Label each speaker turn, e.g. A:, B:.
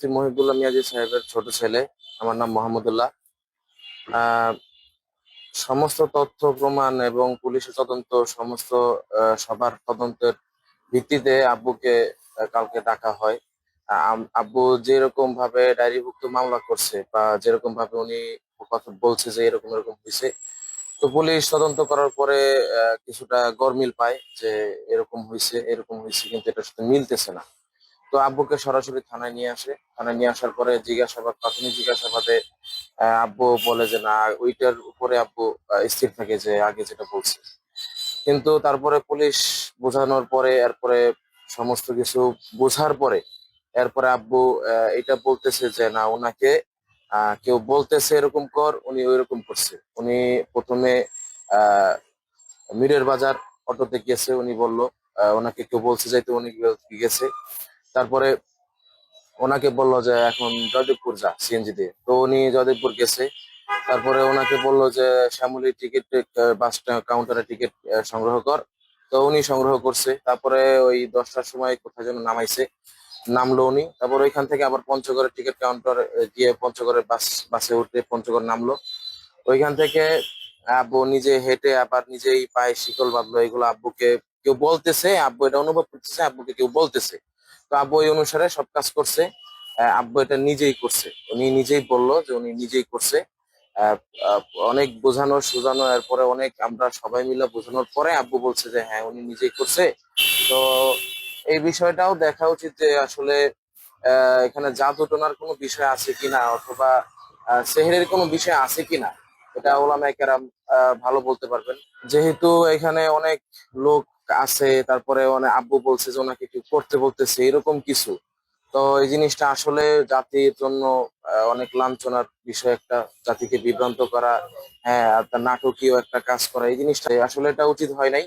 A: মুফতি মহিবুল্লাহ মিয়াজি সাহেবের ছোট ছেলে, আমার নাম মোহাম্মদুল্লাহ। সমস্ত তথ্য, প্রমাণ এবং পুলিশের তদন্ত, সমস্ত সবার তদন্তের ভিত্তিতে আব্বুকে কালকে ডাকা হয়। আব্বু যেরকম ভাবে ডায়েরিভুক্ত মামলা করছে বা যেরকম ভাবে উনি কথা বলছে যে এরকম এরকম হয়েছে তো পুলিশ তদন্ত করার পরে কিছুটা গরমিল পায় যে এরকম হয়েছে এরকম হয়েছে কিন্তু এটার সাথে মিলতেছে না। তো আব্বুকে সরাসরি থানায় নিয়ে আসে। থানায় নিয়ে আসার পরে জিজ্ঞাসাবাদ, প্রাথমিক জিজ্ঞাসাবাদে আব্বু বলে যে, না, ওইটার উপরে আব্বু স্থির থাকে যে, আগে যেটা বলছে। কিন্তু তারপরে পুলিশ বোঝানোর পরে, এরপরে সমস্ত কিছু বোঝার পরে, এরপরে আব্বু এটা বলতেছে যে, না, ওনাকে কেউ বলতেছে এরকম কর, উনি ওইরকম করছে। উনি প্রথমে মীরের বাজার অটোতে গেছে উনি বলল ওনাকে কেউ বলছে যাইতে, উনি গেছে তারপরে ওনাকে বলল যে, এখন জয়দেবপুর যা সিএনজি দিয়ে তো উনি জয়দেবপুর গেছে। তারপরে ওনাকে বলল যে, শ্যামলী টিকিট বাস কাউন্টারে টিকিট সংগ্রহ কর। তো উনি সংগ্রহ করছে। তারপরে ওই দশটার সময় কোথায় যেন নামাইছে, নামলো উনি। তারপর ওইখান থেকে আবার পঞ্চগড়ের টিকিট কাউন্টার গিয়ে পঞ্চগড়ের বাস, বাসে উঠে পঞ্চগড় নামলো। ওইখান থেকে আব্বু নিজে হেঁটে আবার নিজেই পায়ে শিকল বাঁধলো। এগুলো আব্বুকে কেউ বলতেছে, আব্বু এটা অনুভব করতেছে, আব্বুকে কেউ বলতেছে। তো আব্বু ওই অনুসারে সব কাজ করছে। আব্বু এটা নিজেই করছে। উনি নিজেই বলল যে উনি নিজেই করছে। অনেক বোঝানো, সুজানো, এরপরে অনেক আমরা সবাই মিলে বোঝানোর পরে আব্বু বলছে যে হ্যাঁ উনি নিজেই করছে। তো এই বিষয়টাও দেখা উচিত যে আসলে এখানে জাদু টোনার কোনো বিষয় আছে কিনা অথবা সেহেরের কোনো বিষয় আছে কিনা? এটা ওলামা কেরাম ভালো বলতে পারবেন। যেহেতু এখানে অনেক লোক আছে, তারপরে অনেক আব্বু বলছে যে ওনাকে কিছু করতে বলতেছে, এরকম কিছু। তো এই জিনিসটা আসলে জাতির জন্য অনেক লাঞ্ছনার বিষয় একটা, জাতিকে বিভ্রান্ত করা হ্যাঁ নাটকীয় একটা কাজ করা, এই জিনিসটা আসলে এটা উচিত হয় নাই।